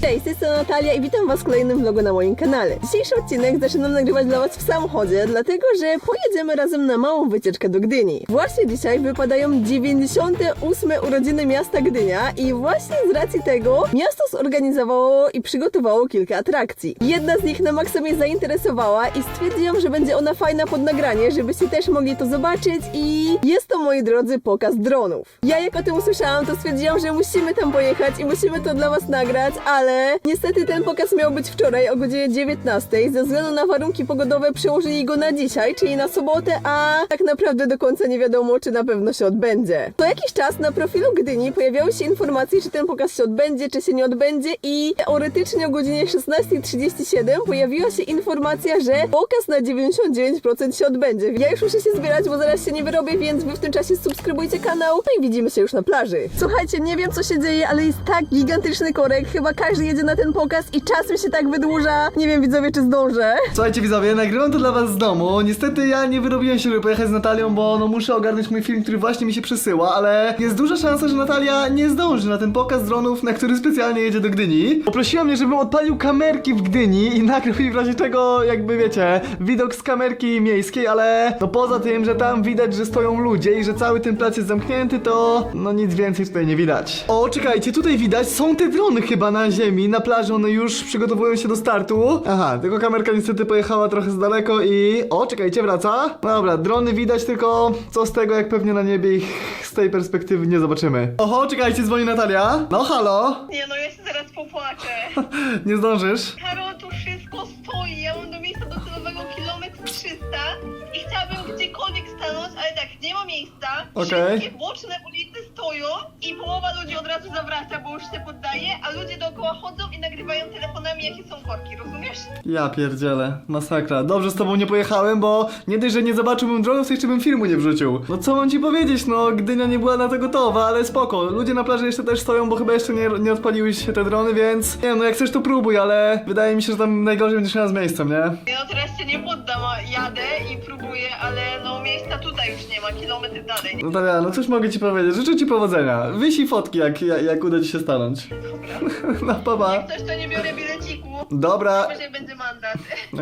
Cześć, jestem Natalia i witam was w kolejnym vlogu na moim kanale. Dzisiejszy odcinek zaczynam nagrywać dla was w samochodzie, dlatego że pojedziemy razem na małą wycieczkę do Gdyni. Właśnie dzisiaj wypadają 98 urodziny miasta Gdynia i właśnie z racji tego miasto zorganizowało i przygotowało kilka atrakcji. Jedna z nich na maksa mnie zainteresowała i stwierdziłam, że będzie ona fajna pod nagranie, żebyście też mogli to zobaczyć i jest to, moi drodzy, pokaz dronów. Ja jak o tym usłyszałam, to stwierdziłam, że musimy tam pojechać i musimy to dla was nagrać, ale niestety ten pokaz miał być wczoraj o godzinie 19. Ze względu na warunki pogodowe przełożyli go na dzisiaj, czyli na sobotę, a tak naprawdę do końca nie wiadomo, czy na pewno się odbędzie. Co jakiś czas na profilu Gdyni pojawiały się informacje, czy ten pokaz się odbędzie, czy się nie odbędzie i teoretycznie o godzinie 16.37 pojawiła się informacja, że pokaz na 99% się odbędzie. Ja już muszę się zbierać, bo zaraz się nie wyrobię, więc wy w tym czasie subskrybujcie kanał, no i widzimy się już na plaży. Słuchajcie, nie wiem co się dzieje, ale jest tak gigantyczny korek, chyba każdy jedzie na ten pokaz i czas mi się tak wydłuża. Nie wiem widzowie, czy zdążę. Słuchajcie widzowie, nagrywam to dla was z domu. Niestety ja nie wyrobiłem się, żeby pojechać z Natalią, bo no muszę ogarnąć mój film, który właśnie mi się przesyła, ale jest duża szansa, że Natalia nie zdąży na ten pokaz dronów, na który specjalnie jedzie do Gdyni. Poprosiła mnie, żebym odpalił kamerki w Gdyni i nagrał jej w razie czego, jakby wiecie, widok z kamerki miejskiej, ale no poza tym, że tam widać, że stoją ludzie i że cały ten plac jest zamknięty, to no nic więcej tutaj nie widać. O, czekajcie, tutaj widać, są te drony chyba na ziemi, na plaży, one już przygotowują się do startu. Aha, tylko kamerka niestety pojechała trochę za daleko i... O, czekajcie, wraca. No dobra, drony widać, tylko co z tego, jak pewnie na niebie ich z tej perspektywy nie zobaczymy. Oho, czekajcie, dzwoni Natalia. No halo, Nie no, ja się zaraz popłaczę. nie zdążysz. Karol, tu stoi. Ja mam do miejsca docelowego kilometr 300 i chciałabym gdziekolwiek stanąć, ale tak, nie ma miejsca. Okej. Wszystkie boczne ulice stoją i połowa ludzi od razu zawraca, bo już się poddaje, a ludzie dookoła chodzą i nagrywają telefonami, jakie są korki, rozumiesz? Ja pierdzielę, masakra. Dobrze z tobą nie pojechałem, bo nie dość, że nie zobaczyłbym dronów, to jeszcze bym filmu nie wrzucił. No co mam ci powiedzieć, no Gdynia nie była na to gotowa, ale spoko. Ludzie na plaży jeszcze też stoją, bo chyba jeszcze nie, nie odpaliły się te drony, więc nie wiem, no jak chcesz to próbuj, ale wydaje mi się, że tam najgorzej będziesz miała z miejscem, nie? No teraz się nie poddam, a jadę i próbuję, ale no miejsca tutaj już nie ma, kilometr dalej. No Talia, no cóż mogę ci powiedzieć, życzę ci powodzenia. Wyślij fotki, jak, jak, jak uda ci się stanąć. No pa, pa. Jak coś, to nie biorę bileciku. Dobra, Może będzie mandat.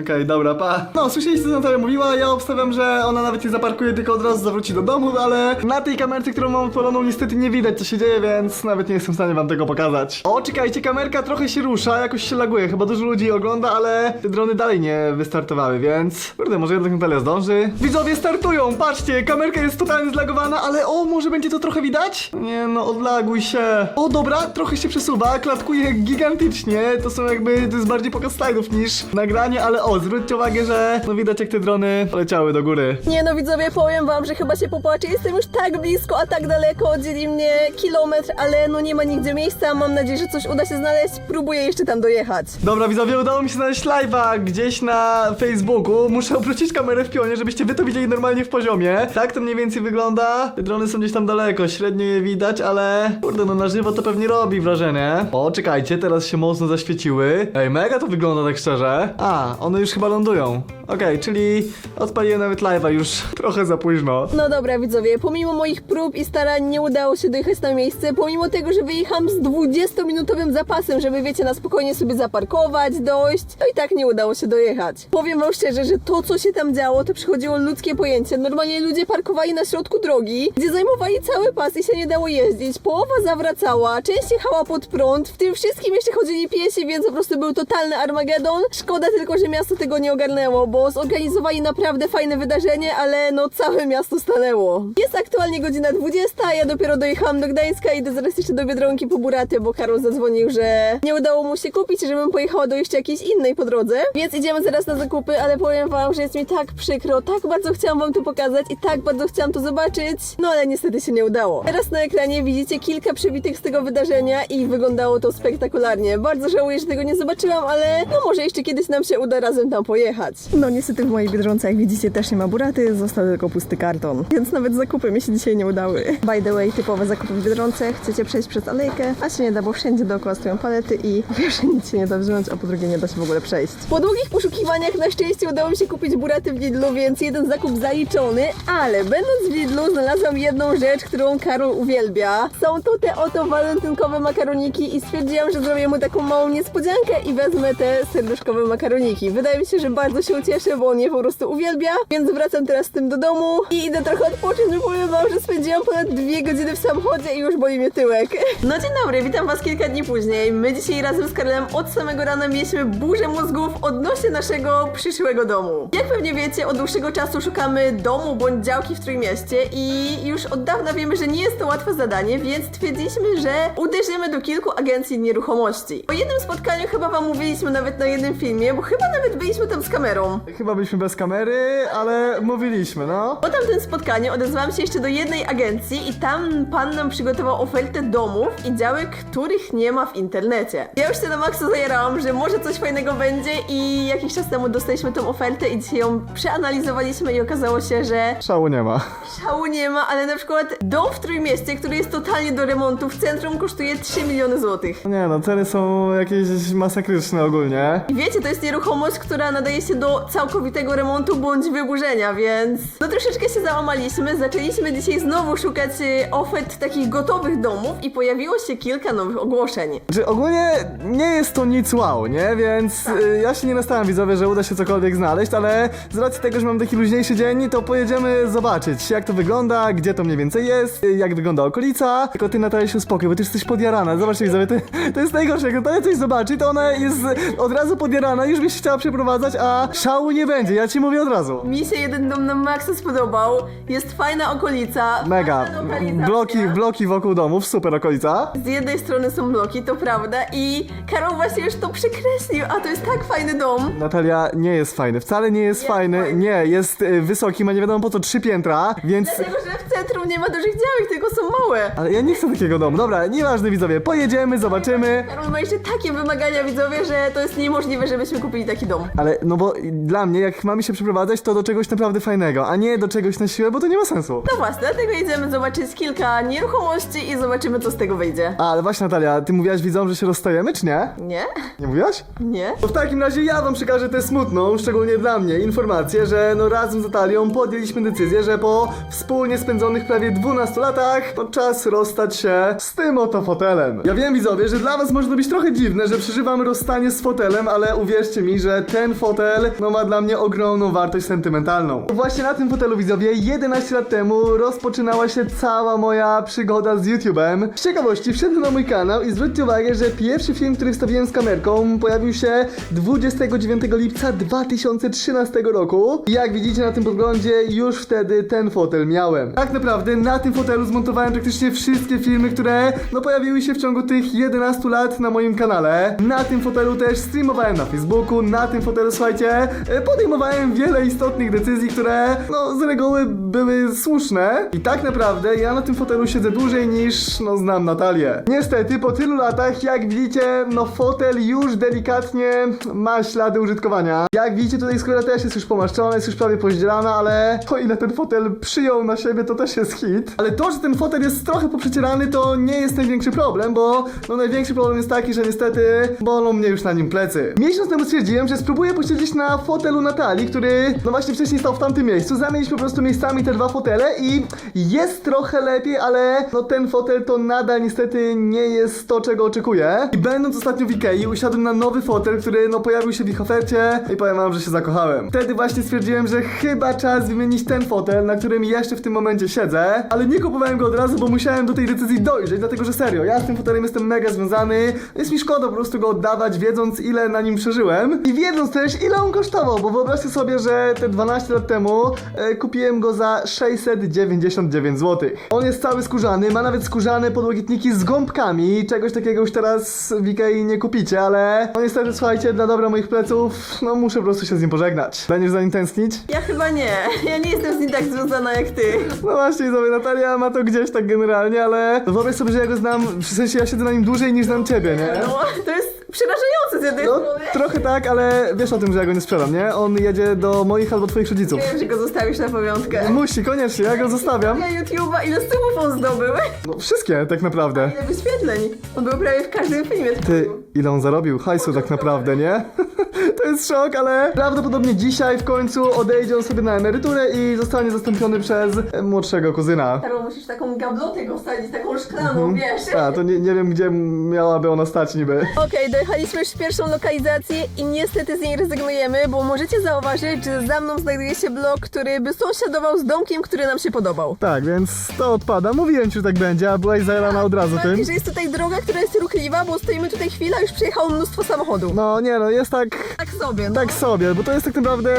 Okej, dobra, pa. No, słyszeliście co Natalia mówiła, ja obstawiam, że ona nawet nie zaparkuje, tylko od razu zawróci do domu, ale na tej kamerce, którą mam odpaloną, niestety nie widać co się dzieje, więc nawet nie jestem w stanie wam tego pokazać. O, czekajcie, kamerka trochę się rusza, jakoś się laguje, chyba dużo ludzi ogląda, ale te drony dalej nie wystartowały, więc... Kurde, może jednak Natalia zdąży? Widzowie startują, patrzcie, kamerka jest totalnie zlagowana, ale o, może będzie to trochę widać? Nie no, odlaguj się. O, dobra, trochę się przesuwa, klatkuje gigantycznie, to są jakby, to jest bardziej pokaz slajdów niż nagranie, ale o, zwróćcie uwagę, że no widać jak te drony poleciały do góry. Nie no widzowie, powiem wam, że chyba się popłaczę. Jestem już tak blisko, a tak daleko, dzieli mnie kilometr, ale no nie ma nigdzie miejsca. Mam nadzieję, że coś uda się znaleźć. Próbuję jeszcze tam dojechać. Dobra, widzowie, udało mi się znaleźć live'a gdzieś na Facebooku. Muszę obrócić kamerę w pionie, żebyście wy to widzieli normalnie w poziomie. Tak to mniej więcej wygląda. Te drony są gdzieś tam daleko, średnio je widać, ale kurde, no na żywo to pewnie robi wrażenie. O, czekajcie, teraz się mocno zaświeciły. Ej, mega to wygląda tak szczerze. A, one już chyba lądują. Okej, czyli odpaliłem nawet live'a już trochę za późno. No dobra widzowie, pomimo moich prób i starań nie udało się dojechać na miejsce, pomimo tego, że wyjechałam z 20-minutowym zapasem, żeby wiecie, na spokojnie sobie zaparkować, dojść, to i tak nie udało się dojechać. Powiem wam szczerze, że to co się tam działo, to przechodziło ludzkie pojęcie. Normalnie ludzie parkowali na środku drogi, gdzie zajmowali cały pas i się nie dało jeździć. Połowa zawracała, część jechała pod prąd, w tym wszystkim jeszcze chodzili piesi, więc po prostu był totalny Armagedon. Szkoda tylko, że miasto tego nie ogarnęło, bo zorganizowali naprawdę fajne wydarzenie, ale no całe miasto stanęło. Jest aktualnie godzina 20, ja dopiero dojechałam do Gdańska, idę zaraz jeszcze do Biedronki po buraty, bo Karol zadzwonił, że nie udało mu się kupić, żebym pojechała do jeszcze jakiejś innej po drodze. Więc idziemy zaraz na zakupy, ale powiem wam, że jest mi tak przykro, tak bardzo chciałam wam to pokazać i tak bardzo chciałam to zobaczyć, no ale niestety się nie udało. Teraz na ekranie widzicie kilka przebitych z tego wydarzenia i wyglądało to spektakularnie. Bardzo żałuję, że tego nie zobaczyłam, ale no może jeszcze kiedyś nam się uda razem tam pojechać. No niestety w mojej Biedronce, jak widzicie, też nie ma buraty, został tylko pusty karton. Więc nawet zakupy mi się dzisiaj nie udały. By the way, typowe zakupy w Biedronce. Chcecie przejść przez alejkę, a się nie da, bo wszędzie dookoła stoją palety i pierwsze nic się nie da wziąć, a po drugie nie da się w ogóle przejść. Po długich poszukiwaniach na szczęście udało mi się kupić buraty w Lidlu, więc jeden zakup zaliczony, ale będąc w Lidlu znalazłam jedną rzecz, którą Karol uwielbia. Są to te oto walentynkowe makaroniki i stwierdziłam, że zrobię mu taką małą niespodziankę i wezmę te serduszkowe makaroniki. Wydaje mi się, że bardzo się ucieszy, bo on je po prostu uwielbia, więc wracam teraz z tym do domu i idę trochę odpocząć, bo powiem wam, że spędziłam ponad dwie godziny w samochodzie i już boli mnie tyłek. No dzień dobry, witam was kilka dni później. My dzisiaj razem z Karolem od samego rana mieliśmy burzę mózgów odnośnie naszego przyszłego domu. Jak pewnie wiecie, od dłuższego czasu szukamy domu bądź działki w Trójmieście i już od dawna wiemy, że nie jest to łatwe zadanie, więc stwierdziliśmy, że uderzymy do kilku agencji nieruchomości. Po jednym spotkaniu chyba wam mówiliśmy nawet na jednym filmie, bo chyba nawet byliśmy tam z kamerą. Chyba byliśmy bez kamery, ale mówiliśmy, no. Po tamtym spotkaniu odezwałam się jeszcze do jednej agencji i tam pan nam przygotował ofertę domów i działek, których nie ma w internecie. Ja już się na maksa zajarałam, że może coś fajnego będzie i jakiś czas temu dostaliśmy tą ofertę i dzisiaj ją przeanalizowaliśmy i okazało się, że Szału nie ma. szału nie ma, ale na przykład dom w Trójmieście, który jest totalnie do remontu w centrum kosztuje 3 miliony złotych. Nie no, ceny są jakieś masakryczne ogólnie. I wiecie, to jest nieruchomość, która nadaje się do całkowitego remontu bądź wyburzenia, więc no troszeczkę się załamaliśmy. Zaczęliśmy dzisiaj znowu szukać y, ofert takich gotowych domów i pojawiło się kilka nowych ogłoszeń. Czy ogólnie nie jest to nic wow, nie? Więc y, ja się nie nastawiam widzowie, że uda się cokolwiek znaleźć, ale z racji tego, że mam taki luźniejszy dzień, to pojedziemy zobaczyć jak to wygląda, gdzie to mniej więcej jest, y, jak wygląda okolica. Tylko ty Natalia się uspokój, bo ty jesteś podjarana. Zobaczcie widzowie, to, to jest najgorsze, jak Natalia coś zobaczy, to ona jest od razu podjarana, już by się chciała przeprowadzać, a szału nie będzie, ja ci mówię od razu. Mi się jeden dom na maksa spodobał. Jest fajna okolica. Mega. fajna lokalizacja. Bloki, bloki wokół domów, super okolica. Z jednej strony są bloki, to prawda, i Karol właśnie już to przekreślił, a to jest tak fajny dom. Natalia nie jest fajny, wcale nie jest, Jest fajny. fajny. Nie, jest y, wysoki, ma nie wiadomo po co trzy piętra, więc. Dlatego, że w centrum nie ma dużych działek, tylko są małe. Ale ja nie chcę takiego domu. Dobra, nieważne widzowie, pojedziemy, zobaczymy. Karol ma jeszcze takie wymagania widzowie, że to jest niemożliwe, żebyśmy kupili taki dom. Ale no bo dla mnie, jak mamy się przeprowadzać, to do czegoś naprawdę fajnego, a nie do czegoś na siłę, bo to nie ma sensu. No właśnie, dlatego idziemy zobaczyć kilka nieruchomości i zobaczymy, co z tego wyjdzie. A, ale właśnie Natalia, ty mówiłaś widzom, że się rozstajemy, czy nie? Nie? Nie mówiłaś? Nie? To w takim razie ja wam przekażę tę smutną, szczególnie dla mnie, informację, że no razem z Natalią podjęliśmy decyzję, że po wspólnie spędzonych prawie 12 latach to czas rozstać się z tym oto fotelem. Ja wiem widzowie, że dla was może to być trochę dziwne, że przeżywam rozstanie z fotelem, ale uwierzcie mi, że ten fotel no ma dla mnie ogromną wartość sentymentalną. Właśnie na tym fotelu widzowie 11 lat temu rozpoczynała się cała moja przygoda z YouTube'em. Z ciekawości wszedłem na mój kanał i zwróćcie uwagę, że pierwszy film, który wstawiłem z kamerką pojawił się 29 lipca 2013 roku. Jak widzicie na tym podglądzie, już wtedy ten fotel miałem. Tak naprawdę na tym fotelu zmontowałem praktycznie wszystkie filmy, które no pojawiły się w ciągu tych 11 lat na moim kanale. Na tym fotelu też streamowałem na Facebooku, na tym fotelu słuchajcie, e, podejmowałem wiele istotnych decyzji, które no z reguły były słuszne. I tak naprawdę ja na tym fotelu siedzę dłużej niż no znam Natalię. Niestety po tylu latach, jak widzicie, no fotel już delikatnie ma ślady użytkowania. Jak widzicie tutaj skóra też jest już pomaszczona, jest już prawie pozdzielana, ale o ile ten fotel przyjął na siebie, to też jest hit. Ale to, że ten fotel jest trochę poprzecierany, to nie jest największy problem, bo no największy problem jest taki, że niestety bolą mnie już na nim plecy. Miesiąc temu stwierdziłem, że spróbuję posiedzieć na fotelu Natalii, który no właśnie wcześniej stał w tamtym miejscu. Zamieniliśmy po prostu miejscami te dwa fotele i jest trochę lepiej, ale no ten fotel to nadal niestety nie jest to, czego oczekuję. I będąc ostatnio w Ikei, usiadłem na nowy fotel, który no pojawił się w ich ofercie i powiem wam, że się zakochałem. Wtedy właśnie stwierdziłem, że chyba czas wymienić ten fotel, na którym jeszcze w tym momencie siedzę, ale nie kupowałem go od razu, bo musiałem do tej decyzji dojrzeć, dlatego że serio, ja z tym fotelem jestem mega związany, jest mi szkoda po prostu go oddawać, wiedząc ile na nim przeżyłem i wiedząc też ile on kosztował, bo wyobraźcie sobie, że te 12 lat temu e, kupiłem go za 699 zł. On jest cały skórzany, ma nawet skórzane podłokietniki z gąbkami, czegoś takiego już teraz w Ikei nie kupicie, ale no niestety słuchajcie, dla dobra moich pleców, no muszę po prostu się z nim pożegnać. Będziesz za nim tęsknić? Ja chyba nie. Ja nie jestem z nim tak związana jak ty. No właśnie, sobie Natalia ma to gdzieś tak generalnie, ale wyobraź sobie, że ja go znam, w sensie ja siedzę na nim dłużej niż znam ciebie, nie? No, to jest przerażające z jednej No, strony. trochę tak, ale wiesz o tym, że ja go nie sprzedam, nie? On jedzie do moich albo twoich rodziców. Wiem, że go zostawisz na pamiątkę. Musi, koniecznie, ja go zostawiam. Ja YouTube'a, ile subów on zdobył? No, wszystkie tak naprawdę. Ile wyświetleń? On był prawie w każdym filmie. Ty, ile on zarobił hajsu tak naprawdę, nie? To jest szok, ale prawdopodobnie dzisiaj w końcu odejdzie on sobie na emeryturę i zostanie zastąpiony przez młodszego kuzyna. Karol, musisz taką gablotę go wsadzić, taką szklaną, wiesz? A, to nie, nie wiem, gdzie miałaby ona stać niby. Okej, dojechaliśmy już w pierwszą lokalizację i niestety z niej rezygnujemy, bo możecie zauważyć, że za mną znajduje się blok, który by sąsiadował z domkiem, który nam się podobał. Tak, więc to odpada. Mówiłem ci, że tak będzie, a byłaś zajarana od razu tym. I że jest tutaj droga, która jest ruchliwa, bo stoimy tutaj chwilę, już mnóstwo samochodów. No nie no, jest tak, Tak sobie, no. tak sobie, bo to jest tak naprawdę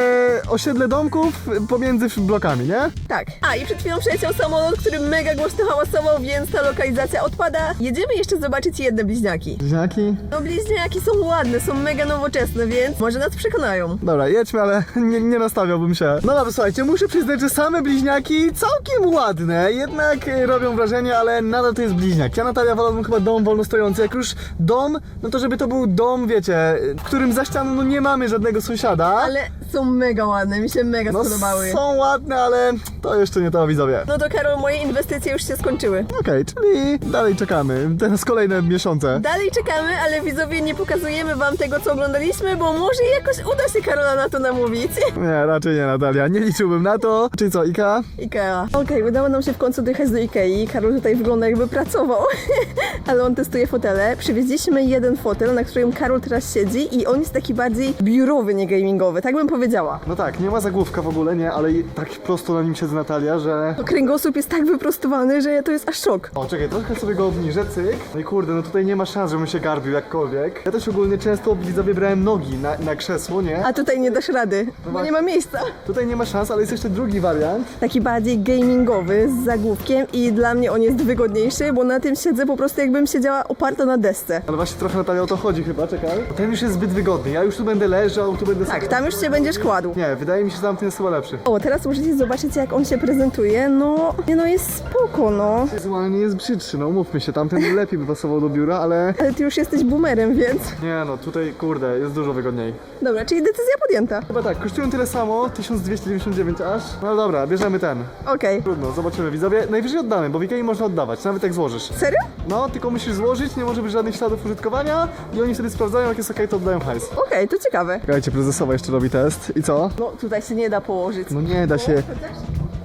osiedle domków pomiędzy blokami, nie? Tak. A i przed chwilą przeleciał samolot, który mega głośno hałasował, więc ta lokalizacja odpada. Jedziemy jeszcze zobaczyć jedne bliźniaki. Bliźniaki? No bliźniaki są ładne, są mega nowoczesne, więc może nas przekonają. Dobra, jedźmy, ale nie, nie nastawiałbym się. No dobra, słuchajcie, muszę przyznać, że same bliźniaki całkiem ładne, jednak e, robią wrażenie, ale nadal to jest bliźniak. Ja, Natalia, wolałbym chyba dom wolno stojący. Jak już dom, no to żeby to był dom, wiecie, w którym za ścianą no nie mamy żadnego sąsiada. Ale są mega ładne, mi się mega no, spodobały. są ładne, ale to jeszcze nie to, widzowie. No to Karol, moje inwestycje już się skończyły. Okej, czyli dalej czekamy. Teraz kolejne miesiące. Dalej czekamy, ale widzowie nie pokazujemy wam tego, co oglądaliśmy, bo może jakoś uda się Karola na to namówić. Nie, raczej nie, Natalia. Nie liczyłbym na to. Czyli co, Ika? Ikea. Okej, udało nam się w końcu dojechać do Ikei. Karol tutaj wygląda jakby pracował, ale on testuje fotele. Przywieźliśmy jeden fotel, na którym Karol teraz siedzi i on jest taki bardziej biurowy, nie gamingowy, tak bym powiedziała. No tak, nie ma zagłówka w ogóle, nie, ale tak prosto na nim siedzi Natalia, że... To kręgosłup jest tak wyprostowany, że to jest aż szok. O, czekaj, trochę sobie go obniżę, cyk. No i kurde, no tutaj nie ma szans, żebym się garbił jakkolwiek. Ja też ogólnie często widzowie brałem nogi na, na krzesło, nie? A tutaj nie dasz rady, bo nie ma miejsca. Tutaj nie ma szans, ale jest jeszcze drugi wariant. Taki bardziej gamingowy, z zagłówkiem i dla mnie on jest wygodniejszy, bo na tym siedzę po prostu jakbym siedziała oparta na desce. Ale właśnie trochę Natalia o to chodzi chyba, czekaj. Ten już jest zbyt wygodny, ja już tu będę leżał, tu będę Tak, sobie... tam już się będziesz kładł. Nie, wydaje mi się, że tamten jest chyba lepszy. O, teraz możecie zobaczyć jak on się prezentuje. No, nie no, jest spoko, no. Wizualnie jest brzydszy, no umówmy się, tamten lepiej by pasował do biura, ale... Ale ty już jesteś boomerem, więc... Nie no, tutaj kurde, jest dużo wygodniej. Dobra, czyli decyzja podjęta. Chyba tak, kosztują tyle samo, 1299 aż. No dobra, bierzemy ten. Okej. Trudno, zobaczymy widzowie. Najwyżej oddamy, bo w Ikei można oddawać, nawet jak złożysz. Serio? No, tylko musisz złożyć, nie może być żadnych śladów użytkowania i oni wtedy sprawdzają, jak jest ok, to oddają hajs. Okej, to ciekawe. Czekajcie, prezesowa jeszcze robi test. I co? No, tutaj się nie da położyć. No nie da się.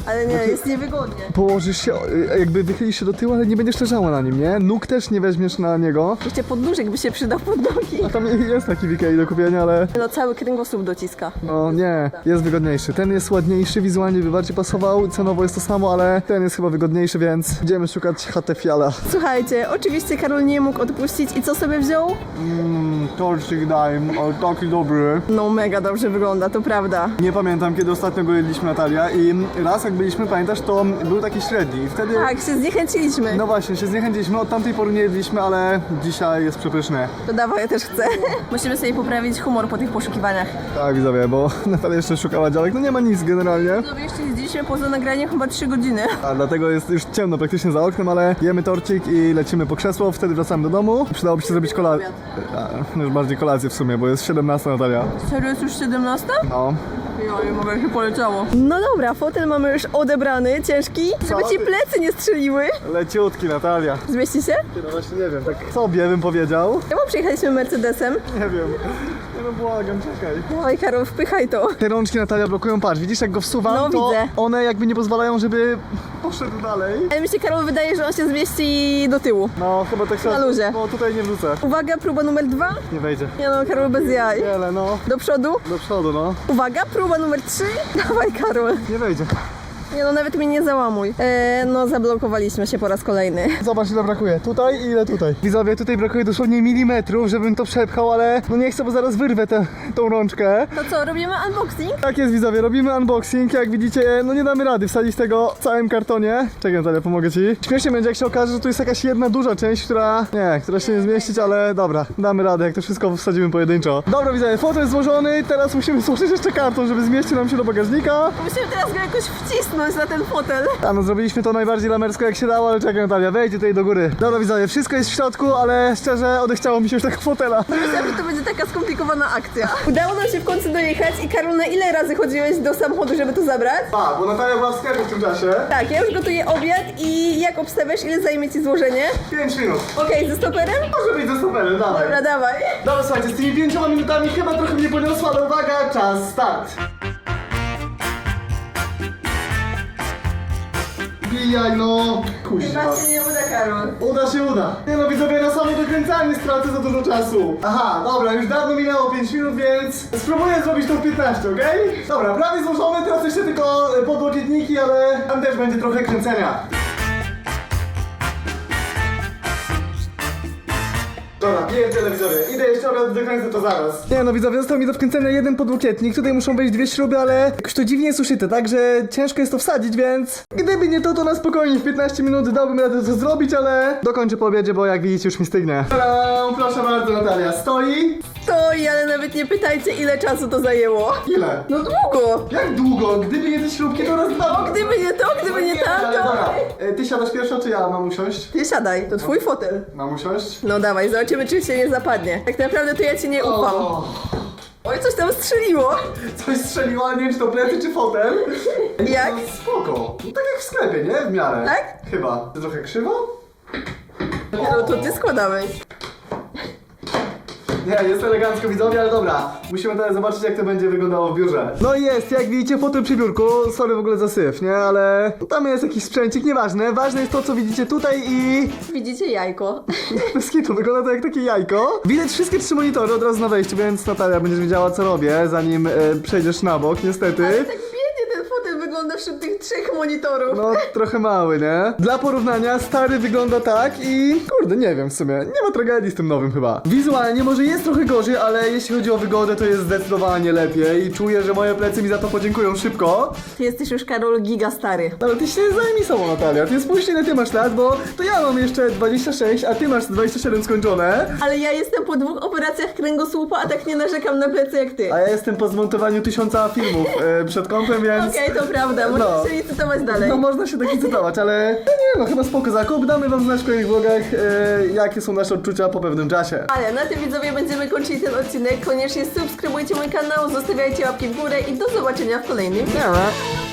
Ale nie, jest niewygodnie. Położysz się, y, jakby wychylisz się do tyłu, ale nie będziesz leżała na nim, nie? Nóg też nie weźmiesz na niego. Jeszcze podnóżek by się przydał pod nogi. A tam jest taki w Ikei do kupienia, ale No, cały kręgosłup dociska. no nie, jest wygodniejszy. Ten jest ładniejszy, wizualnie by bardziej pasował, cenowo jest to samo, ale ten jest chyba wygodniejszy, więc idziemy szukać HT Fiala. Słuchajcie, oczywiście Karol nie mógł odpuścić i co sobie wziął? Mmm, torcik dime, ale taki dobry. No, mega dobrze wygląda, to prawda. Nie pamiętam, kiedy ostatnio go jedliśmy, Natalia, i raz jak byliśmy, pamiętasz, to był taki średni i wtedy... Tak, się zniechęciliśmy. No właśnie, się zniechęciliśmy, od tamtej pory nie jedliśmy, ale dzisiaj jest przepyszny. To dawaj, ja też chcę. Musimy sobie poprawić humor po tych poszukiwaniach. Tak, widzowie, bo Natalia jeszcze szukała działek, no nie ma nic generalnie. No jeszcze jeździliśmy poza nagraniem chyba 3 godziny. A dlatego jest już ciemno praktycznie za oknem, ale jemy torcik i lecimy po krzesło, wtedy wracamy do domu. Przydałoby się zrobić kolację. Już bardziej kolację w sumie, bo jest 17 Natalia. Serio jest już 17? No. Ja mogę, się poleciało. No dobra, fotel mamy już odebrany, ciężki, żeby ci ty? plecy nie strzeliły. Leciutki Natalia. Zmieści się? No właśnie nie wiem, tak sobie bym powiedział. Czemu przyjechaliśmy Mercedesem? Nie wiem. No błagam, czekaj. Dawaj Karol, wpychaj to. Te rączki Natalia blokują, patrz, widzisz jak go wsuwam, No, to widzę. one jakby nie pozwalają, żeby poszedł dalej. Ale mi się Karol wydaje, że on się zmieści do tyłu. No, chyba tak Na luzie. No tutaj nie wrzucę. Uwaga, próba numer dwa. Nie wejdzie. Nie no, Karol bez jaj. Wiele, no. Do przodu. Do przodu, no. Uwaga, próba numer trzy. Dawaj Karol. Nie wejdzie. Nie no, nawet mnie nie załamuj. Eee, no, zablokowaliśmy się po raz kolejny. Zobacz ile brakuje. Tutaj i ile tutaj. Widzowie, tutaj brakuje dosłownie milimetrów, żebym to przepchał, ale no nie chcę, bo zaraz wyrwę tę tą rączkę. To co, robimy unboxing? Tak jest widzowie, robimy unboxing, jak widzicie, no nie damy rady wsadzić tego w całym kartonie. Czekaj Natalia, pomogę ci. Śmiesznie będzie jak się okaże, że tu jest jakaś jedna duża część, która, nie, która się nie zmieścić, ale dobra, damy radę, jak to wszystko wsadzimy pojedynczo. Dobra widzowie, fotel jest złożony, teraz musimy złożyć jeszcze karton, żeby zmieścił nam się do bagażnika. Musimy teraz go jakoś wcisnąć. Na ten fotel. A no zrobiliśmy to najbardziej lamersko jak się dało, ale czekaj Natalia, wejdź tutaj do góry. Dobra widzowie, wszystko jest w środku, ale szczerze odechciało mi się już tego fotela. Myślałam, że to będzie taka skomplikowana akcja. Udało nam się w końcu dojechać i Karolina, ile razy chodziłeś do samochodu, żeby to zabrać? A, bo Natalia była w sklepie w tym czasie. Tak, ja już gotuję obiad i jak obstawiasz, ile zajmie ci złożenie? 5 minut. Okej, ze stoperem? Może być ze stoperem, dawaj. Dobra, dawaj. Dobra, słuchajcie, z tymi pięcioma minutami chyba trochę mnie poniosło, ale uwaga, czas, start. Bijaj no, kuźwa. Chyba się nie uda, Karol. Uda się, uda. Nie no, widzowie, na samo dokręcanie stracę za dużo czasu. Aha, dobra, już dawno minęło 5 minut, więc spróbuję zrobić to w 15, okej? Dobra, prawie złożone, teraz jeszcze tylko e, podłokietniki, ale tam też będzie trochę kręcenia. Dobra, pierdziele widzowie, idę jeszcze obiad dokręcę to zaraz. Nie no widzowie, został mi do wkręcenia jeden podłokietnik, tutaj muszą wejść dwie śruby, ale jakoś to dziwnie jest uszyte, także ciężko jest to wsadzić, więc gdyby nie to, to na spokojnie w 15 minut dałbym radę to zrobić, ale dokończę po obiedzie, bo jak widzicie już mi stygnie. Tadam, proszę bardzo Natalia, stoi. Stoi, ale nawet nie pytajcie, ile czasu to zajęło. Ile? No długo. Jak długo? Gdyby nie te śrubki, to raz dwa. Gdyby nie to, gdyby nie ale tamto. dobra, e, ty siadasz pierwsza, czy ja mam usiąść? Ty siadaj, to twój fotel. Mam usiąść? No dawaj, zobaczymy, czy się nie zapadnie. Tak naprawdę to ja ci nie ufam. O, Oj, coś tam strzeliło. coś strzeliło, ale nie wiem, czy to plecy, czy fotel. Jak? No, spoko. No tak jak w sklepie, nie? W miarę. Tak? Chyba. To trochę krzywo? No to ty składałeś. Nie, jest elegancko widzowie, ale dobra. Musimy teraz zobaczyć, jak to będzie wyglądało w biurze. No i jest, jak widzicie, fotel przy biurku. Sorry w ogóle za syf, nie? Ale tam jest jakiś sprzęcik, nieważne. Ważne jest to, co widzicie tutaj i... Widzicie jajko? Bez kitu, wygląda to jak takie jajko. Widać wszystkie trzy monitory od razu na wejściu, więc Natalia, będziesz wiedziała, co robię, zanim e, przejdziesz na bok, niestety. Ale tak biednie ten fotel wygląda wśród tych trzech monitorów. No, trochę mały, nie? Dla porównania, stary wygląda tak i... Kurde, nie wiem w sumie. Nie ma tragedii z tym nowym chyba. Wizualnie może jest trochę gorzej, ale jeśli chodzi o wygodę, to jest zdecydowanie lepiej i czuję, że moje plecy mi za to podziękują szybko. Ty jesteś już, Karol, giga stary. No, Ale ty się zajmij sobą, Natalia. Ty spójrz, ile ty masz lat, bo to ja mam jeszcze 26, a ty masz 27 skończone. Ale ja jestem po dwóch operacjach kręgosłupa, a tak nie narzekam na plecy jak ty. A ja jestem po zmontowaniu tysiąca filmów e, przed kąpem, więc... Okej, to prawda, możesz No. się licytować dalej. No można się tak licytować, ale no nie no, chyba spoko zakup. Damy wam znać w kolejnych vlogach, e, jakie są nasze odczucia po pewnym czasie. Ale na tym widzowie będziemy kończyć ten odcinek. Koniecznie subskrybujcie mój kanał, zostawiajcie łapki w górę i do zobaczenia w kolejnym. Nie,